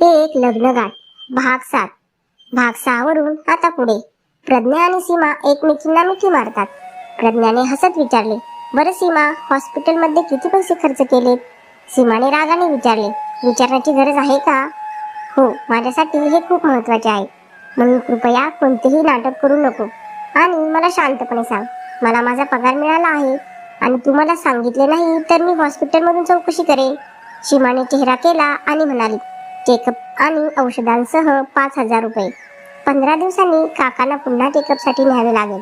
एक लग्नगाठ भाग सात. भाग सहा वरून आता पुढे. प्रज्ञा आणि सीमा एकमेकींना मिठी मारतात. प्रज्ञाने हसत विचारले बरं सीमा हॉस्पिटलमध्ये किती पैसे खर्च केलेत? सीमाने रागाने विचारले विचारण्याची गरज आहे का? हो माझ्यासाठी हे खूप महत्त्वाचे आहे. म्हणून कृपया कोणतेही नाटक करू नको. आणि मला शांतपणे सांग. मला माझा पगार मिळाला आहे आणि तू मला सांगितले नाही तर मी हॉस्पिटलमधून चौकशी करेन. सीमाने चेहरा केला आणि म्हणाली चेकअप आणि औषधांसह पाच हजार रुपये. पंधरा दिवसांनी काकांना पुन्हा चेकअपसाठी न्यावे लागेल.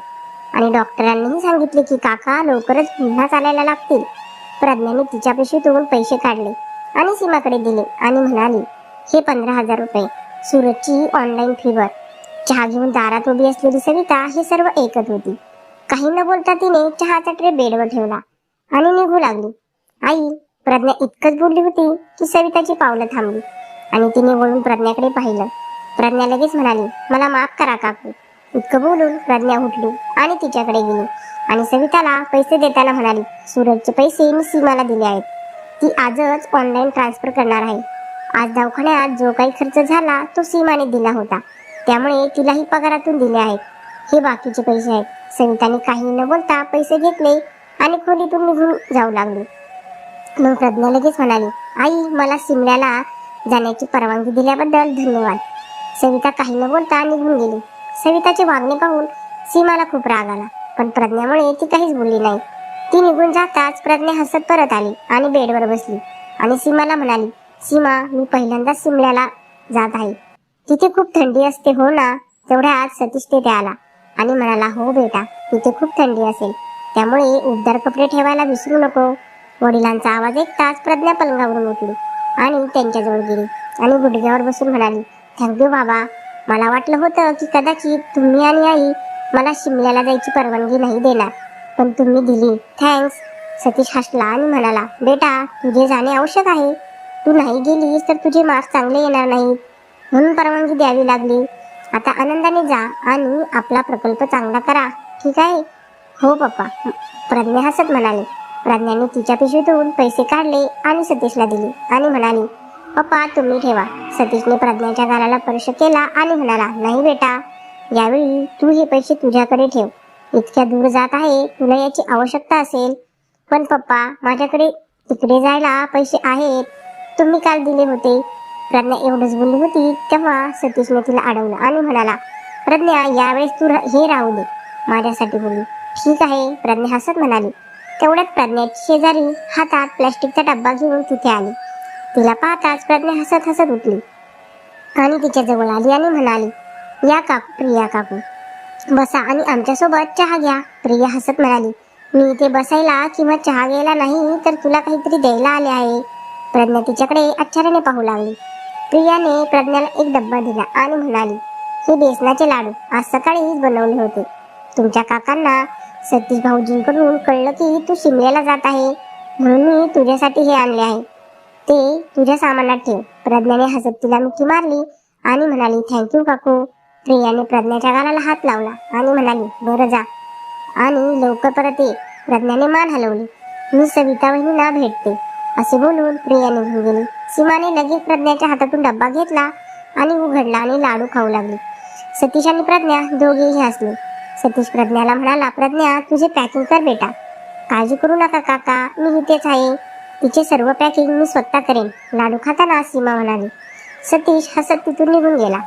आणि डॉक्टरांनीही सांगितले की काका लवकरच पुन्हा चालायला लागतील. प्रज्ञाने तिच्या पिशवीतून पैसे काढले आणि सीमाकडे दिले आणि म्हणाली हे पंधरा हजार रुपये सूरजची ऑनलाईन फीवर चहा घेऊन दारात उभी असलेली सविता हे सर्व ऐकत होती. काही न बोलता तिने चहाचा ट्रे बेडवर ठेवला आणि निघू लागली. आई प्रज्ञा इतकंच बोलली होती की सविताची पावलं थांबली. आणि तिने वळून प्रज्ञाकडे पाहिलं. प्रज्ञा लगेच म्हणाली मला माफ करा काकू. इतकं बोलून प्रज्ञा उठली आणि तिच्याकडे गेली. आणि सविताला पैसे देताना म्हणाली सूरजचे पैसे मी सीमाला दिले आहेत. ती आजच ऑनलाईन ट्रान्सफर करणार आहे. आज दवाखान्यात जो काही खर्च झाला तो सीमाने दिला होता. त्यामुळे तिलाही पगारातून दिले आहेत. हे बाकीचे पैसे आहेत. सविताने काही न बोलता पैसे घेतले आणि खोलीतून निघून जाऊ लागली. मग प्रज्ञा लगेच म्हणाली आई मला सिमल्याला जाण्याची परवानगी दिल्याबद्दल धन्यवाद. सविता काही न बोलता निघून गेली. सविताचे वागणे पाहून सीमाला खूप राग आला पण प्रज्ञामुळे ती काहीच बोलली नाही. ती निघून जाताच प्रज्ञा हसत परत आली आणि बेडवर बसली आणि सीमाला म्हणाली सीमा मी पहिल्यांदाच सिमल्याला जात आहे. तिथे खूप थंडी असते हो ना? तेवढ्यात सतीश तेथे आला आणि म्हणाला हो बेटा तिथे खूप थंडी असेल. त्यामुळे उबदार कपडे ठेवायला विसरू नको. वडिलांचा आवाज ऐकताच प्रज्ञा पलंगावरून उठली. आणि त्यांच्याजवळ गेली. आणि गुडघ्यावर बसून म्हणाली थँक्यू बाबा. मला वाटलं होतं की कदाचित तुम्ही आणि आई मला शिमल्याला जायची परवानगी नाही देणार. पण तुम्ही दिली. थँक्स. सतीश हसला आणि म्हणाला बेटा तुझे जाणे आवश्यक आहे. तू नाही गेलीस तर तुझे मार्क्स चांगले येणार नाहीत. म्हणून परवानगी द्यावी लागली. आता आनंदाने जा आणि आपला प्रकल्प चांगला करा. ठीक आहे? हो पप्पा. प्रज्ञा हसत म्हणाले प्रज्ञाने तिच्या पिशवीतून पैसे काढले आणि सतीशला दिले आणि म्हणाली पप्पा तुम्ही ठेवा. सतीशने प्रज्ञाच्या गालाला स्पर्श केला आणि म्हणाला नाही बेटा यावेळी तू हे पैसे तुझ्याकडे ठेव. इतक्या दूर जात आहे तुला याची आवश्यकता असेल. पण पप्पा माझ्याकडे तिकडे जायला पैसे आहेत. तुम्ही काल दिले होते. प्रज्ञा एवढंच बोलली होती तेव्हा सतीशने तिला अडवलं आणि म्हणाला प्रज्ञा यावेळेस तू हे राहू दे. माझ्यासाठी बोलली. ठीक आहे. प्रज्ञा हसत म्हणाली तेवढ्यात प्रज्ञाची शेजारी हातात प्लॅस्टिकचा डब्बा घेऊन तिथे आली. तिला पाहताच प्रज्ञा हसत हसत उठली. आणि तिच्या जवळ आली आणि म्हणाली या काकू प्रिया काकू. बसा आणि आमच्यासोबत चहा घ्या. प्रिया हसत म्हणाली मी इथे बसायला किंवा चहा घ्यायला नाही तर तुला काहीतरी द्यायला आले आहे. प्रज्ञा तिच्याकडे आश्चर्याने पाहू लागली. प्रियाने प्रज्ञाला एक डब्बा दिला आणि म्हणाली हे बेसनाचे लाडू आज सकाळीच बनवले होते. तुमच्या काकांना सतीश भाऊजींकडून कळलं की तू शिमल्याला जात आहे. म्हणून मी तुझ्यासाठी हे आणले आहे. ते तुझ्या सामानात ठेव. प्रज्ञाने हसत तिला मिठी मारली आणि म्हणाली थँक्यू काकू. प्रियाने प्रज्ञाच्या गालाला हात लावला आणि म्हणाली बरं जा. आणि लवकर परत ये. प्रज्ञाने मान हलवली. मी सविता बहिणीला भेटते. असे बोलून प्रिया निघून गेली. सीमाने लगेच प्रज्ञाच्या हातातून डब्बा घेतला आणि उघडला आणि लाडू खाऊ लागली. सतीश आणि प्रज्ञा दोघेही हसले. सतीश प्रज्ञाला म्हणाला प्रज्ञा तुझे पॅकिंग कर बेटा. काळजी करू नका काका मी इथेच आहे. तिचे सर्व पॅकिंग मी स्वतः करेन. लाडू खाताना सीमा म्हणाली. सतीश हसत तिथून निघून गेला.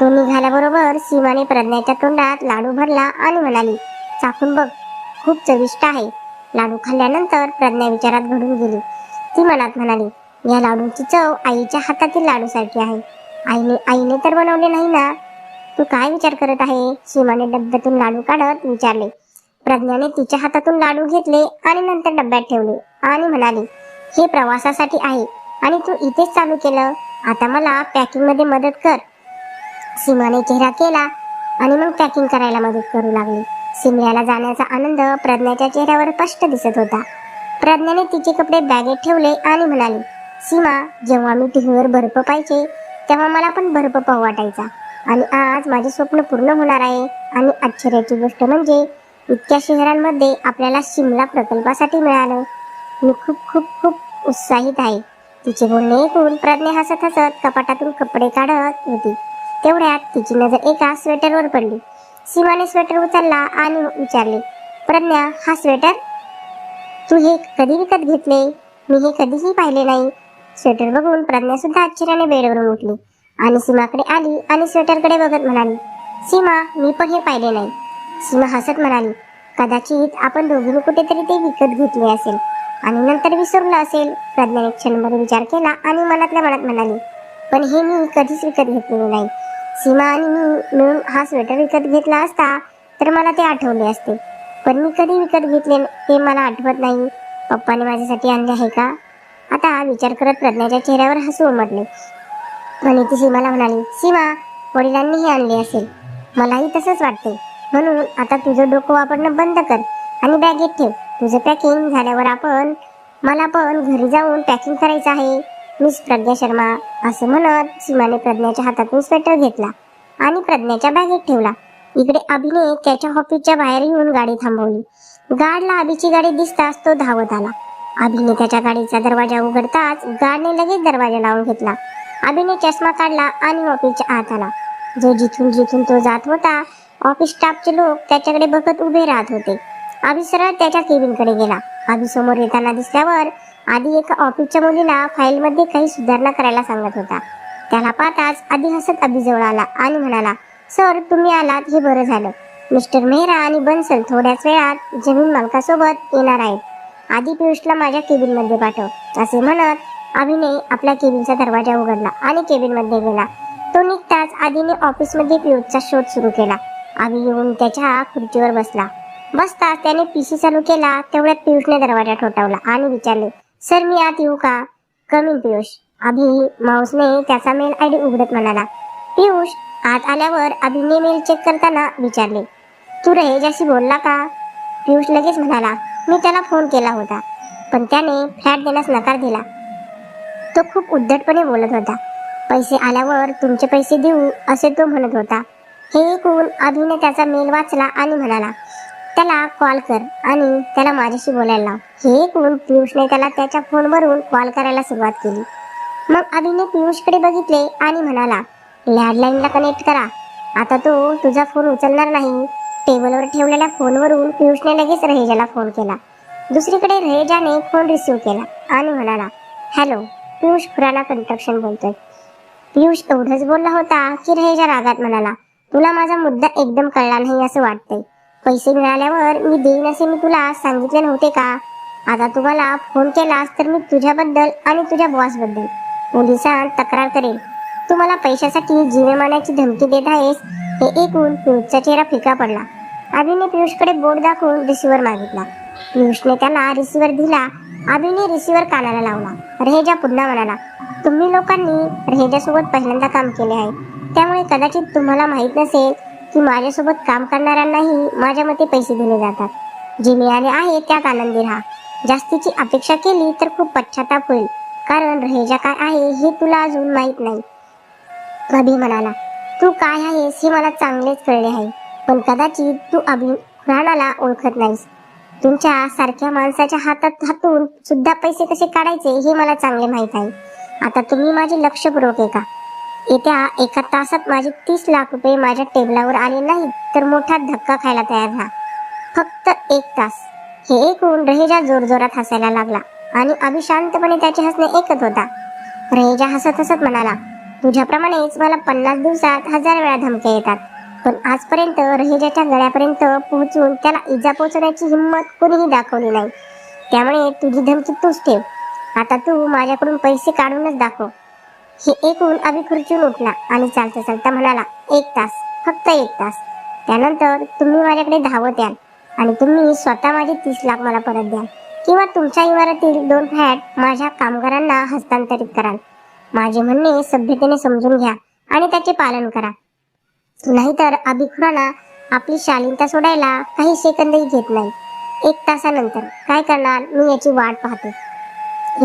तो निघाल्याबरोबर सीमाने प्रज्ञाच्या तोंडात लाडू भरला आणि म्हणाली चाखून बघ खूप चविष्ट आहे. लाडू खाल्ल्यानंतर प्रज्ञा विचारात घडून गेली. ती मनात म्हणाली या लाडूची चव आईच्या हातातील लाडूसारखी आहे. आईने आईने तर बनवले नाही ना तू काय विचार करत आहे? सीमाने डब्यातून लाडू काढत विचारले. प्रज्ञाने तिच्या हातातून लाडू घेतले आणि नंतर डब्यात ठेवले आणि म्हणाली हे प्रवासासाठी आहे आणि तू इथेच चालू केलं. आता मला पॅकिंगमध्ये मदत कर. सीमाने चेहरा केला आणि मग पॅकिंग करायला मदत करू लागली. सिमल्याला जाण्याचा आनंद प्रज्ञाच्या चेहऱ्यावर स्पष्ट दिसत होता. प्रज्ञाने तिचे कपडे बॅगेत ठेवले आणि म्हणाली सीमा जेव्हा मी टीव्हीवर बर्फ पाहिजे तेव्हा मला पण बर्फ पाहू वाटायचा. आणि आज माझे स्वप्न पूर्ण होणार आहे. आणि आश्चर्याची गोष्ट म्हणजे इतक्या शहरांमध्ये आपल्याला शिमला प्रकल्पासाठी मिळालं. मी खूप खूप खूप उत्साहित आहे. तिचे बोलणे ऐकून प्रज्ञा हसत हसत कपाटातून कपडे काढत होती. तेवढ्यात तिची नजर एका स्वेटरवर पडली. सीमाने स्वेटर उचलला आणि विचारले प्रज्ञा हा स्वेटर? तू हे कधी विकत घेतले? मी हे कधीही पाहिले नाही. स्वेटर बघून प्रज्ञा सुद्धा आश्चर्याने बेडवरून उठली. आणि सीमाकडे आली आणि स्वेटरकडे बघत म्हणाली सीमा मी पण हे पाहिले नाही. सीमा हसत म्हणाली कदाचित आपण दोघींनी कुठेतरी ते विकत घेतले असेल आणि नंतर विसरलं असेल. प्रज्ञाने क्षणभर विचार केला आणि मनातल्या मनात म्हणाली पण हे मी कधीच विकत घेतलेले नाही. सीमा आणि मी मिळून हा स्वेटर विकत घेतला असता तर मला ते आठवले असते. पण मी कधी विकत घेतले हे मला आठवत नाही. पप्पाने माझ्यासाठी आणले आहे का? आता विचार करत प्रज्ञाच्या चेहऱ्यावर हसू उमटले. आणि ती सीमाला म्हणाली सीमा वडिलांनीही आणली असेल. मलाही तसंच वाटते म्हणून आता तुझं डोकं वापरणं बंद कर आणि बॅगेत ठेव. तुझं पॅकिंग झाल्यावर आपण मला पण घरी जाऊन पॅकिंग करायचं आहे. मिस प्रज्ञा शर्मा असं म्हणत सीमाने प्रज्ञाच्या हातातून स्वेटर घेतला आणि प्रज्ञाच्या बॅगेत ठेवला. इकडे अभिने त्याच्या ऑफिसच्या बाहेर येऊन गाडी थांबवली. गाडला अभिची गाडी दिसताच तो धावत आला. अभिने त्याच्या गाडीचा दरवाजा उघडताच गाडने लगेच दरवाजा लावून घेतला. अभिने चष्मा काढला आणि ऑफिसच्या आत आला. जो जिथून जिथून तो जात होता ऑफिस स्टाफचे लोक त्याच्याकडे बघत उभे राहत होते. अभि सरळ त्याच्या केबिनकडे गेला. अभि समोर येताना दिसल्यावर आधी एका ऑफिसच्या मुलीला फाईलमध्ये काही सुधारणा करायला सांगत होता. त्याला पाहताच आधी हसत अभिजवळ आला आणि म्हणाला सर तुम्ही आलात हे बरं झालं. मिस्टर मेहरा आणि बन्सल थोड्याच वेळात जमीन मालकासोबत येणार आहेत. आधी पियुषला माझ्या केबिनमध्ये पाठव. असे म्हणत अभिने आपल्या केबिनचा दरवाजा उघडला आणि केबिनमध्ये गेला. तो निघताच आधीने ऑफिसमध्ये पियुषचा शोध सुरू केला. अभि येऊन त्याच्या खुर्चीवर बसला. बसताच त्याने पीसी चालू केला तेवढ्यात पियुषने दरवाजा ठोठावला आणि विचारले सर मी आत येऊ का? कमीन पियुष. अभि माऊसने त्याचा मेल आय डी उघडत म्हणाला. पियुष आत आल्यावर अभिने मेल चेक करताना विचारले तू रहेजाशी बोलला का? पियुष लगेच म्हणाला मी त्याला फोन केला होता पण त्याने फ्लॅट देण्यास नकार दिला. तो खूप उद्धटपणे बोलत होता. पैसे आल्यावर तुमचे पैसे देऊ असे तो म्हणत होता. हे ऐकून अभिने त्याचा मेल वाचला आणि म्हणाला त्याला कॉल कर आणि त्याला माझ्याशी बोलायला लाव. हे ऐकून पियुषने त्याला त्याच्या फोनवरून कॉल करायला सुरुवात केली. मग अभिने पियुषकडे बघितले आणि म्हणाला लँडलाईनला कनेक्ट करा. आता तो तुझा फोन उचलणार नाही. टेबलवर ठेवलेल्या फोनवरून पियुषने लगेच रहेजाला फोन केला. दुसरीकडे रहेजाने फोन रिसीव्ह केला आणि म्हणाला हॅलो पियुष खुराला कंट्रक्शन बोलतोय. पियुष एवढंच बोलला होता की रहेजा रागात म्हणाला तुला माझा मुद्दा एकदम कळला नाही असं वाटतंय. पैसे मिळाल्यावर मी देईन असे मी तुला सांगितले नव्हते का? आता तुम्हाला फोन केलास तर मी तुझ्याबद्दल आणि तुझ्या बॉसबद्दल पोलिसांत तक्रार करेल तू मला पैशासाठी जीवे मारण्याची धमकी देत आहेस? हे ऐकून पियुषचा चेहरा फिका पडला. अभिने पियुषकडे बोट दाखवून रिसिव्हर मागितला. पियुषने त्याला रिसिव्हर दिला. अभिने रिसिव्हर कानाला लावला. रहेजा पुन्हा म्हणाला तुम्ही लोकांनी रहेजासोबत पहिल्यांदा काम केले आहे. त्यामुळे कदाचित तुम्हाला माहीत नसेल की माझ्यासोबत काम करणाऱ्यांनाही माझ्या मते पैसे दिले जातात. जे मिळाले आहे त्यात आनंदी राहा. जास्तीची अपेक्षा केली तर खूप पश्चाताप होईल. कारण रहेजा काय आहे हे तुला अजून माहीत नाही. अभि म्हणाला तू काय आहेस हे मला चांगलेच कळले आहे. पण कदाचित तू अभि राणाला ओळखत नाहीस. तुमच्या सारख्या माणसाच्या हातात हातून सुद्धा पैसे कसे काढायचे हे मला चांगले माहीत आहे. आता तुम्ही माझे लक्षपूर्वक आहे का? येत्या एका तासात माझे तीस लाख रुपये माझ्या टेबलावर आले नाहीत तर मोठा धक्का खायला तयार राहा. फक्त एक तास. हे ऐकून रहेजा जोरजोरात हसायला लागला आणि अभिशांतपणे त्याचे हसणे ऐकत होता. रहेजा हसत हसत म्हणाला तुझ्याप्रमाणेच मला पन्नास दिवसात हजार वेळा धमक्या येतात. पण आजपर्यंत रहेजाच्या गळ्यापर्यंत पोहोचून त्याला इजा पोहोचवण्याची हिंमत कोणीही दाखवली नाही. त्यामुळे तुझी धमकी तूच ठेव. आता तू माझ्याकडून पैसे काढूनच दाखव. हे ऐकून अभि खुर्चून उठला आणि चालता चालता म्हणाला एक तास फक्त एक तास. त्यानंतर तुम्ही माझ्याकडे धावत याल आणि तुम्ही स्वतः माझे तीस लाख मला परत द्याल. किंवा तुमच्या इमारतील दोन फ्लॅट माझ्या कामगारांना हस्तांतरित कराल. माझे म्हणणे सभ्यतेने समजून घ्या आणि त्याचे पालन करा. नाहीतर अभिखुराला आपली शालीनता सोडायला काही सेकंदही घेत नाही. एक तासानंतर काय करणार? मी याची वाट पाहते.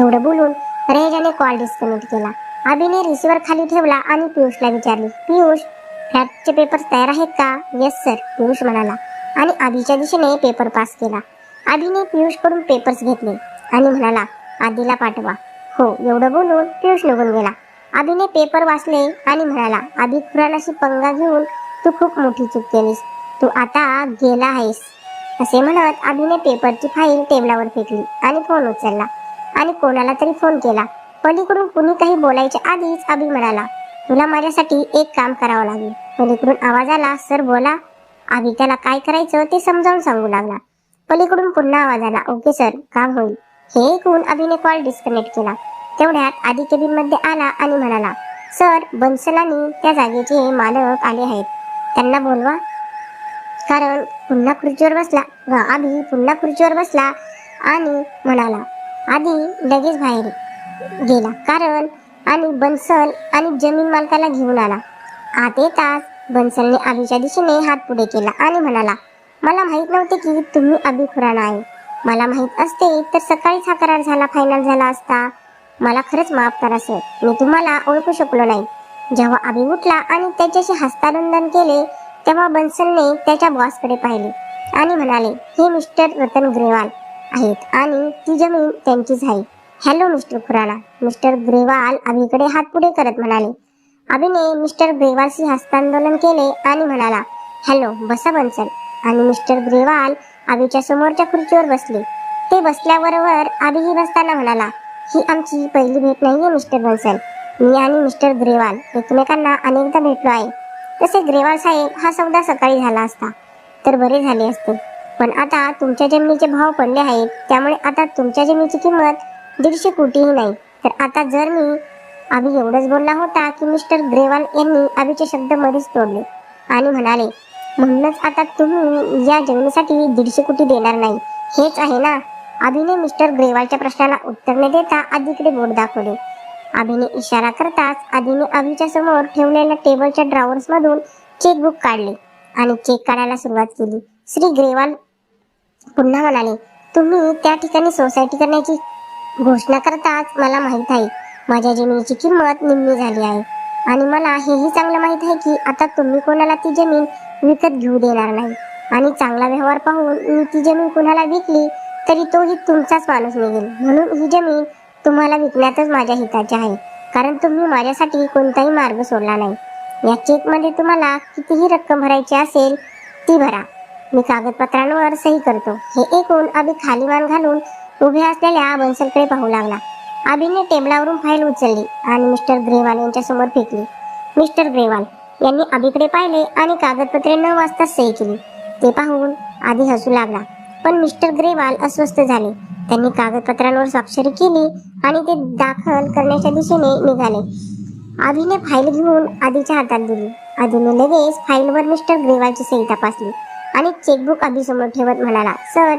एवढं बोलून रहेजाने कॉल डिस्कनेक्ट केला. अभिने रिसिव्हर खाली ठेवला आणि पियुषला विचारले पियुष फ्लॅटचे पेपर तयार आहेत का? येस सर पियुष म्हणाला. आणि आधीच्या दिशेने पेपर पास केला. आधीने पियुषकडून पेपर्स घेतले आणि म्हणाला आधीला पाठवा. हो एवढं बोलून पियुष निघून गेला. आधीने पेपर वाचले आणि म्हणाला आधी खुरानाशी पंगा घेऊन तू खूप मोठी चूक केलीस. तू आता गेला आहेस. असे म्हणत अभिने पेपरची फाईल टेबलावर फेकली आणि फोन उचलला आणि कोणाला तरी फोन केला. पलीकडून कुणी काही बोलायच्या आधीच अभि म्हणाला तुला माझ्यासाठी एक काम करावं लागेल. पलीकडून आवाज आला सर बोला. अभि त्याला काय करायचं ते समजावून सांगू लागला. पलीकडून पुन्हा आवाज आला ओके सर काम होईल. हे ऐकून अभिने कॉल डिस्कनेक्ट केला. तेवढ्यात आधी केबिनमध्ये आला आणि म्हणाला सर बन्सल आणि त्या जागेचे मालक आले आहेत. त्यांना बोलवा. कारण पुन्हा खुर्चीवर बसला व आधी पुन्हा खुर्चीवर बसला आणि म्हणाला आधी लगेच बाहेर गेला. कारण आणि बन्सल आणि जमीन मालकाला घेऊन आला. आत येताच बन्सलने आबीच्या दिशेने हात पुढे केला आणि म्हणाला मला माहीत नव्हते की तुम्ही अबी खुराना आहे. मला माहीत असते तर सकाळीच हा करार झाला फायनल झाला असता. मला खरंच माफ करा सर मी तुम्हाला ओळखू शकलो नाही. जेव्हा अभि उठला आणि त्याच्याशी हस्तांदोलन केले तेव्हा बन्सलने त्याच्या बॉसकडे पाहिले आणि म्हणाले हे मिस्टर रतन ग्रेवाल आहेत आणि ती जमीन त्यांचीच आहे. Hello mister Khurana. Mister Grewal अभिकडे हात पुढे करत म्हणाले. अभिने मिस्टर ग्रेवालशी हस्तांदोलन केले आणि म्हणाला हॅलो बसा बन्सल आणि मिस्टर ग्रेवाल अभिच्या समोरच्या खुर्चीवर बसले. ते बसल्याबरोबर अभिही बसताना म्हणाला ही आमची पहिली भेट नाहीये मिस्टर बन्सन मी आणि मिस्टर ग्रेवाल एकमेकांना अनेकदा भेटलो आहे. तसे ग्रेवाल साहेब हा सौदा सकाळी झाला असता. तर बरे झाले असते. पण आता तुमच्या जमिनीचे भाव पडले आहेत त्यामुळे आता तुमच्या जमिनीची किंमत दीडशे कोटीही नाही. तर आता जर मी अभि एवढंच बोलला होता की मिस्टर ग्रेवाल यांनी अभिचे शब्द मध्येच तोडले. आणि म्हणाले म्हणूनच आता तुम्ही या जमिनीसाठी दीडशे कोटी देणार नाही. हेच आहे ना? अभिने मिस्टर ग्रेवालच्या प्रश्नाला उत्तर न देता आधीकडे बोट दाखवले. अभिने इशारा करताच आधीने अभिच्या समोर ठेवलेल्या टेबलच्या ड्रॉवर्स मधून चेकबुक काढले आणि चेक काढायला सुरुवात केली. श्री ग्रेवाल पुन्हा म्हणाले तुम्ही त्या ठिकाणी सोसायटी करण्याची घोषणा करताच मला माहीत आहे. माझ्या जमिनीची किंमत निम्मी झाली आहे. आणि मला हेही चांगलं माहीत आहे की आता तुम्ही कोणाला ती जमीन विकत घेऊ देणार नाही. आणि चांगला व्यवहार पाहून मी ती जमीन कुणाला विकली तरी तोही तुमचाच माणूस निघेल. म्हणून ही जमीन तुम्हाला विकण्यातच माझ्या हिताची आहे. कारण तुम्ही माझ्यासाठी कोणताही मार्ग सोडला नाही. या चेकमध्ये तुम्हाला कितीही रक्कम भरायची असेल ती भरा. मी कागदपत्रांवर सही करतो. हे ऐकून अभि खाली मान घालून उभे असलेल्या बन्सलकडे पाहू लागला. अभिने टेबलावरून फाईल उचलली आणि मिस्टर ग्रेवाल यांच्या समोर फेकली. मिस्टर ग्रेवाल यांनी अभिकडे पाहिले आणि कागदपत्रे न वाचता सही केली. ते पाहून आधी हसू लागला. पण मिस्टर ग्रेवाल अस्वस्थ झाले. त्यांनी कागदपत्रांवर स्वाक्षरी केली आणि ते दाखल करण्याच्या दिशेने निघाले. आधीने फाईल घेऊन आधीच्या हातात दिली. आधीने लगेच फाईलवर मिस्टर ग्रेवालची सही तपासली आणि चेकबुक आधीसमोर ठेवत म्हणाला सर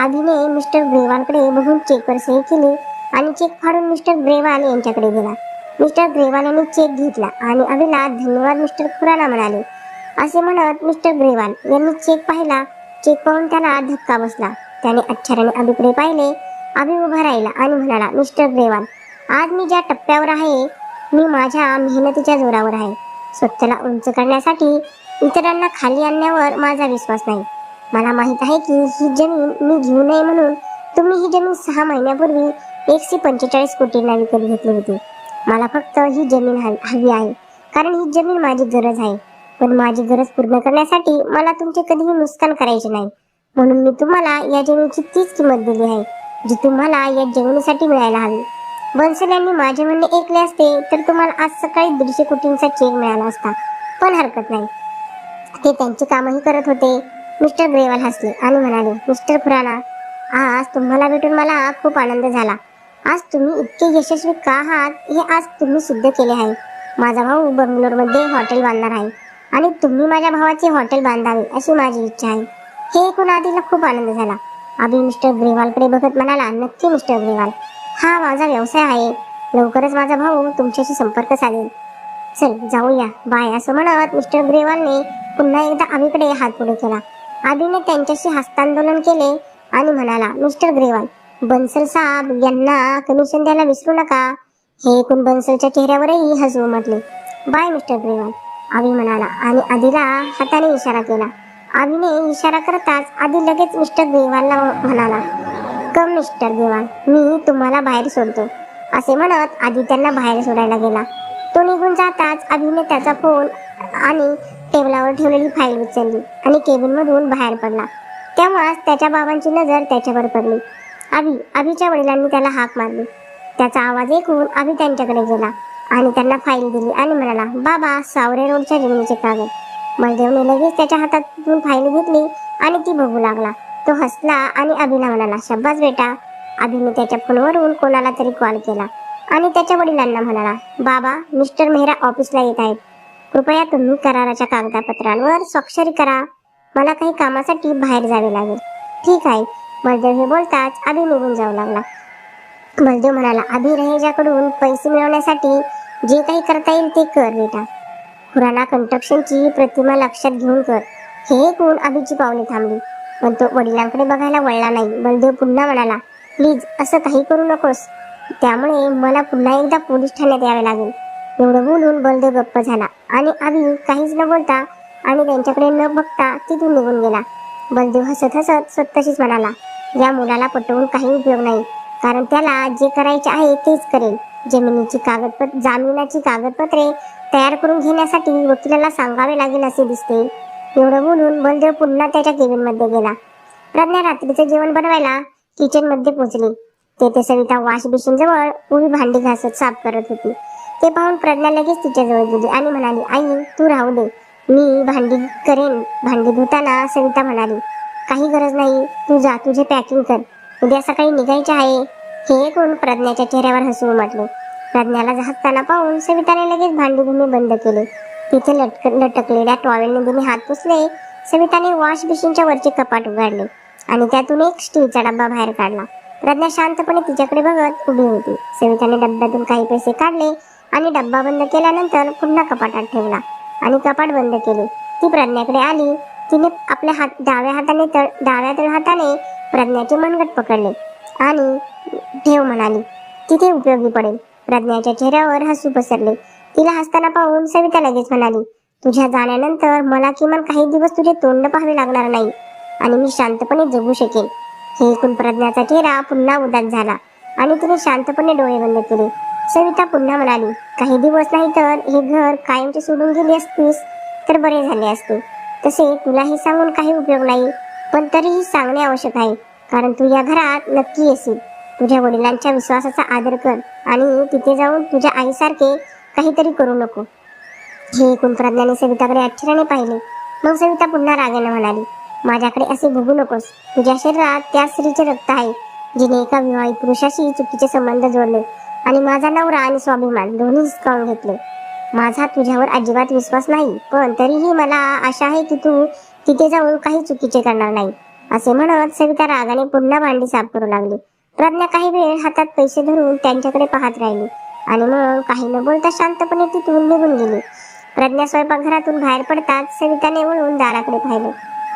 आधीने मिस्टर ग्रेवालकडे बघून चेकवर सही केली आणि चेक फाडून मिस्टर ग्रेवाल यांच्याकडे गेला. मिस्टर ग्रेवाल यांनी चेक घेतला आणि अभिला धन्यवाद मिस्टर खुराना म्हणाले. असे म्हणत मिस्टर ग्रेवाल यांनी चेक पाहिला चेक पाहून त्याला धक्का बसला त्याने अच्छाराने अभिकडे पाहिले. अभि उभा राहिला आणि म्हणाला मिस्टर ग्रेवाल आज मी ज्या टप्प्यावर आहे मी माझ्या मेहनतीच्या जोरावर आहे. स्वतःला उंच करण्यासाठी इतरांना खाली आणण्यावर माझा विश्वास नाही. मला माहीत आहे की ही जमीन मी घेऊ नये म्हणून तुम्ही ही जमीन सहा महिन्यापूर्वी एकशे पंचेचाळीस कोटींना विकत घेतली होती. मला फक्त ही जमीन हवी आहे कारण ही जमीन माझी गरज आहे. पण माझी गरज पूर्ण करण्यासाठी मला तुमचे कधीही नुकसान करायचे नाही. म्हणून मी तुम्हाला या जमिनीची तीच किंमत दिली आहे जी तुम्हाला या जमिनीसाठी मिळायला हवी. बन्सल यांनी माझे म्हणणे ऐकले असते तर तुम्हाला आज सकाळी दीडशे कोटींचा चेक मिळाला असता. पण हरकत नाही. ते त्यांचे कामही करत होते. मिस्टर ग्रेवाल हसले आणि म्हणाले मिस्टर खुराना आज तुम्हाला भेटून मला खूप आनंद झाला. आज तुम्ही इतके यशस्वी का आहात हे आज तुम्ही सिद्ध केले आहे. माझा भाऊ बंगलोरमध्ये हॉटेल बांधणार आहे. आणि तुम्ही माझ्या भावाचे हॉटेल बांधावे अशी माझी इच्छा आहे. हे ऐकून आधीला खूप आनंद झाला. अभि मिस्टर ग्रेवालकडे बघत म्हणाला नक्की मिस्टर ग्रेवाल. हा माझा व्यवसाय आहे. लवकरच माझा भाऊ तुमच्याशी संपर्क साधेल. चल जाऊया. बाय. असं म्हणत मिस्टर ग्रेवालने पुन्हा एकदा अभिकडे हात पुढे केला. अभिने त्यांच्याशी हस्तांदोलन केले आणि म्हणाला मिस्टर ग्रेवाल बन्सल साहेब यांना कमिशन द्यायला विसरू नका. हे ऐकून बन्सलच्या चेहऱ्यावरही हसू म्हटले बाय मिस्टर ग्रेवाल. अभि म्हणाला. आणि आधीला हाताने इशारा केला. अभिने इशारा करताच आधी लगेच मिस्टर ग्रेवालला म्हणाला कम मिस्टर ग्रेवाल मी तुम्हाला बाहेर सोडतो. असे म्हणत आधी त्यांना बाहेर सोडायला गेला. तो निघून जाताच अभिने त्याचा फोन आणि टेबलावर ठेवलेली फाईल उचलली आणि केबिन मधून बाहेर पडला. तेव्हाच त्याच्या बाबांची नजर त्याच्यावर पडली. अभि अभिच्या वडिलांनी त्याला हाक मारली. त्याचा आवाज ऐकून अभि त्यांच्याकडे गेला. आणि त्यांना फाईल दिली आणि म्हणाला बाबा सावरे रोडच्या जमिनीचे कागद. बलदेवने लगेच त्याच्या हातातून फाईल घेतली आणि ती बघू लागला. तो हसला आणि अभिला म्हणाला शब्बास बेटा. अभिने त्याच्या फोनवरून कोणाला तरी कॉल केला आणि त्याच्या वडिलांना म्हणाला बाबा मिस्टर मेहरा ऑफिसला येत आहेत. कृपया तुम्ही कराराच्या कागदपत्रांवर स्वाक्षरी करा. मला काही कामासाठी बाहेर जावे लागेल. ठीक आहे. बलदेव हे बोलताच अभि निघून जाऊ लागला. बलदेव म्हणाला अभि रहेजाकडून पैसे मिळवण्यासाठी जे काही करता येईल ते कर बेटा खुराना कंट्रक्शनची प्रतिमा लक्षात घेऊन कर. हे कोण अभिची पावले थांबली. पण तो वडिलांकडे बघायला वळला नाही. बलदेव पुन्हा म्हणाला प्लीज असं काही करू नकोस. त्यामुळे मला पुन्हा एकदा पोलीस ठाण्यात यावे लागेल. एवढं बोलून बलदेव गप्प झाला. आणि अभि काहीच न बोलता आणि त्यांच्याकडे न बघता तिथून निघून गेला. बलदेव हसत हसत स्वतःशीच म्हणाला या मुलाला पटवून काही उपयोग नाही. कारण त्याला जे करायचे आहे तेच करेल. जमिनीची कागदपत्र जामिनाची कागदपत्रे तयार करून घेण्यासाठी वकिलाला सांगावे लागेल असे दिसते. एवढं बोलून बलदेव पुन्हा त्याच्या केबिनमध्ये गेला. प्रज्ञा रात्रीचं जेवण बनवायला किचनमध्ये पोहोचली. तेथे सविता वॉश बेसिन जवळ उभी भांडी घासत साफ करत होती. ते पाहून प्रज्ञा लगेच तिच्या जवळ गेली आणि म्हणाली आई तू राहू दे. मी भांडी करेन. भांडी धुताना सविता म्हणाली काही गरज नाही. तू जा तुझे पॅकिंग कर. उद्या सकाळी निघायचे आहे. हे ऐकून प्रज्ञाच्या चेहऱ्यावर हसू उमटले. प्रज्ञाला झाकताना पाहून सविताने लगेच भांडीभूमी बंद केले. तिथे लटक लटकलेल्या टॉवेलने तिने हात पुसले. सविताने वॉश बेसिनच्या वरचे कपाट उघडले आणि त्यातून एक स्टीलचा डब्बा बाहेर काढला. प्रज्ञा शांतपणे तिच्याकडे बघत उभी होती. सविताने डब्यातून काही पैसे काढले आणि डब्बा बंद केल्यानंतर पुन्हा कपाटात ठेवला आणि कपाट बंद केले. ती प्रज्ञाकडे आली. तिने आपल्या हात डाव्या हाताने तळ डाव्या तळ हाताने प्रज्ञाचे मनगट पकडले आणि ठेव म्हणाली. तिथे उपयोगी पडेल. प्रज्ञाच्या चेहऱ्यावर हसू पसरले. तिला हसताना पाहून सविता लगेच म्हणाली तुझ्या जाण्यानंतर मला किमान काही दिवस तुझे तोंड पाहावे लागणार नाही आणि मी शांतपणे जगू शकेन. हे ऐकून प्रज्ञाचा चेहरा पुन्हा उदास झाला आणि तिने शांतपणे डोळे बंद केले. सविता पुन्हा म्हणाली काही दिवस नाही तर हे घर कायमचे सोडून गेली असतीस तर बरे झाले असते. तसे तुला हे सांगून काही उपयोग नाही पण तरीही सांगणे आवश्यक आहे कारण तू या घरात नक्की येशील. तुझ्या वडिलांच्या विश्वासाचा आदर कर आणि तिथे जाऊन तुझ्या आईसारखे काहीतरी करू नको. हे ऐकून प्रज्ञाने सविताकडे आश्चर्याने पाहिले. मग सविता पुन्हा रागाने म्हणाली माझ्याकडे असे बघू नकोस. तुझ्या शरीरात त्या स्त्रीचे रक्त आहे जिने एका विवाहित पुरुषाशी चुकीचे संबंध जोडले आणि माझा नवरा आणि स्वाभिमान दोन्ही हिसकावून घेतले. माझा तुझ्यावर अजिबात विश्वास नाही पण तरीही मला आशा आहे की तू तिथे जाऊन काही चुकीचे करणार नाही. असे म्हणत सविता रागाने पुन्हा भांडी साफ करू लागली. प्रज्ञा काही वेळ हातात पैसे धरून त्यांच्याकडे पाहत राहिली. आणि मग काही न बोलता शांतपणे तिथून निघून गेली. प्रज्ञा स्वयंपाकघरातून बाहेर पडताच सविताने वळून दाराकडे पाहिले.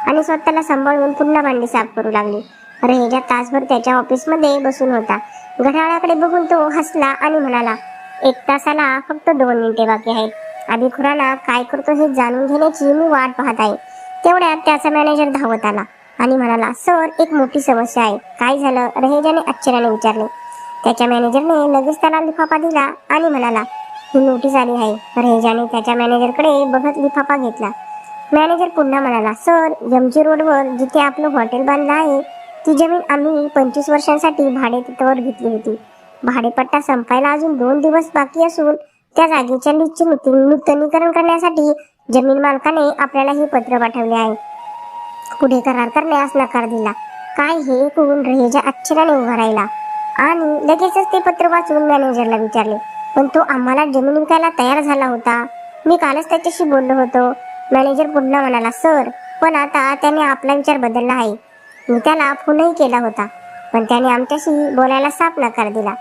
आणि स्वतःला सांभाळून पुन्हा भांडी साफ करू लागली. रहेजा तासभर त्याच्या ऑफिसमध्ये बसून होता. घड्याळाकडे बघून तो हसला आणि म्हणाला एक तासाला फक्त दोन मिनिटे बाकी आहेत. आधी खुराना काय करतो हे जाणून घेण्याची मी वाट पाहत आहे. तेवढ्यात त्याचा मॅनेजर धावत आला. आणि म्हणाला सर एक मोठी समस्या आहे. काय झालं? रहेजाने आश्चर्याने विचारले. त्याच्या मॅनेजरने लगेच त्याला लिफाफा दिला आणि म्हणाला ही नोटीस आली आहे. रहेजाने त्याच्या मॅनेजरकडे बघत लिफाफा घेतला. मॅनेजर पुन्हा म्हणाला सर एमजी रोडवर जिथे आपलं हॉटेल बांधलं आहे ती जमीन आम्ही पंचवीस वर्षांसाठी भाडे तिथवर घेतली होती. भाडेपट्टा संपायला अजून दोन दिवस बाकी असून त्या जागेच्या निश्चित नूतनीकरण करण्यासाठी जमीन मालकाने आपल्याला हे पत्र पाठवले आहे. पुढे करार करण्यास नकार दिला. काय हे ऐकून रहेजा आश्चर्याने उभा राहिला. आणि लगेचच ते पत्र वाचून मॅनेजरला विचारले पण तो आम्हाला जमीन विकायला तयार झाला होता. मी कालच त्याच्याशी बोललो होतो. मॅनेजर पुन्हा म्हणाला सर पण आता त्याने आपला विचार बदलला आहे. मी त्याला फोनही केला होता पण त्याने आमच्याशी बोलायला साफ नकार दिला.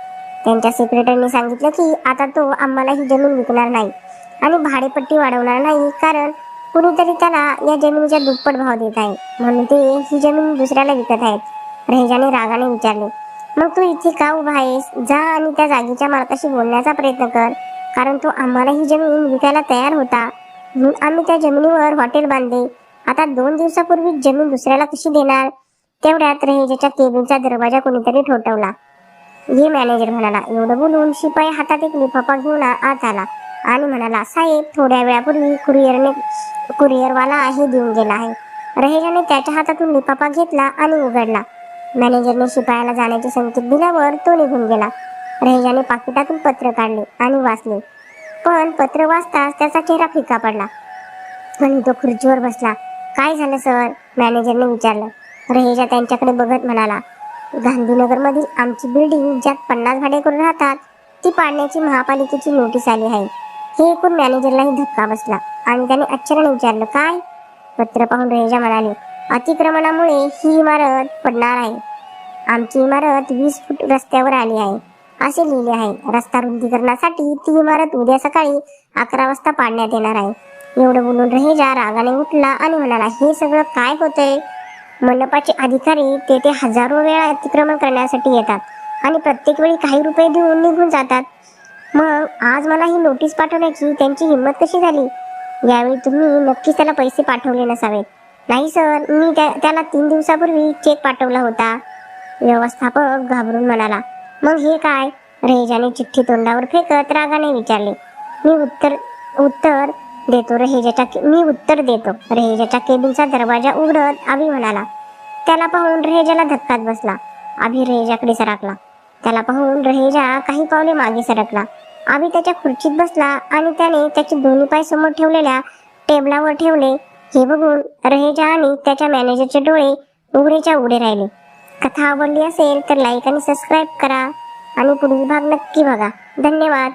त्यांच्या सेक्रेटरीने सांगितलं की आता तो आम्हाला ही जमीन विकणार नाही आणि भाडेपट्टी वाढवणार नाही कारण कुणीतरी त्याला या जमिनीचा दुप्पट भाव देत आहे. म्हणून ते ही जमीन दुसऱ्याला विकत आहेत. रहेजाने रागाने विचारले मग तू इथे का उभा आहेस? जा आणि त्या जागेच्या मालकाशी बोलण्याचा प्रयत्न कर. कारण तो आम्हाला ही जमीन विकायला तयार होता. म्हणून आम्ही त्या जमिनीवर हॉटेल बांधले. आता दोन दिवसापूर्वी जमीन दुसऱ्याला कशी देणार? तेवढ्यात रहेजाच्या केबिनचा दरवाजा कोणीतरी ठोठवला. ये मॅनेजर म्हणाला एवढं बोलून शिपाई हातात एक लिफाफा घेऊन आत आला. आणि म्हणाला साहेब थोड्या वेळापूर्वी कुरिअरने कुरिअरवाला हे देऊन गेला आहे. रहेजाने त्याच्या हातातून लिफाफा घेतला आणि उघडला. मॅनेजरने शिपायाला जाण्याचे संकेत दिल्यावर तो निघून गेला. रहेजाने पाकिटातून पत्र काढले आणि वाचले. पण पत्र वाचताच त्याचा चेहरा फिका पडला. आणि तो खुर्चीवर बसला. काय झालं सर? मॅनेजरने विचारलं. रहेजा त्यांच्याकडे बघत म्हणाला गांधीनगरमधील आमची बिल्डिंग ज्यात पन्नास भाडेकरू राहतात ती पाडण्याची महापालिकेची नोटीस आली आहे. हे ऐकून मॅनेजरलाही धक्का बसला आणि त्याने आश्चर्याने विचारलं काय? पत्र पाहून रहेजा म्हणाले अतिक्रमणामुळे ही इमारत पडणार आहे. आमची इमारत वीस फूट रस्त्यावर आली आहे. असे लिहिले आहे रस्ता रुंदीकरणासाठी ती इमारत उद्या सकाळी अकरा वाजता पाडण्यात येणार आहे. एवढं बोलून रहेजा रागाने उठला आणि म्हणाला हे सगळं काय होतंय? मंडपाचे अधिकारी तेथे हजारो वेळा अतिक्रमण करण्यासाठी येतात आणि प्रत्येक वेळी काही रुपये देऊन निघून जातात. मग आज मला ही नोटीस पाठवण्याची त्यांची हिंमत कशी झाली? यावेळी तुम्ही नक्कीच त्याला पैसे पाठवले नसावेत. नाही सर मी त्या त्याला तीन दिवसापूर्वी चेक पाठवला होता. व्यवस्थापक घाबरून म्हणाला मग हे काय? रहेजाने चिठ्ठी तोंडावर फेकत रागाने विचारले मी उत्तर उत्तर देतो रहेजाच्या मी उत्तर देतो. रहेजाच्या केबिनचा दरवाजा उघडत अभि म्हणाला त्याला पाहून रहेजाला धक्काच बसला. अभि रहेजाकडे सरकला. त्याला पाहून रहेजा काही पावले मागे सरकला. आम्ही त्याच्या खुर्चीत बसला आणि त्याने त्याचे दोन्ही पाय समोर ठेवलेल्या टेबलावर ठेवले. हे बघून रहेजा आणि त्याच्या मॅनेजरचे डोळे उघडेच्या उघडे राहिले. कथा आवडली असेल तर लाईक आणि सबस्क्राईब करा. आणि पुढील भाग नक्की बघा. धन्यवाद.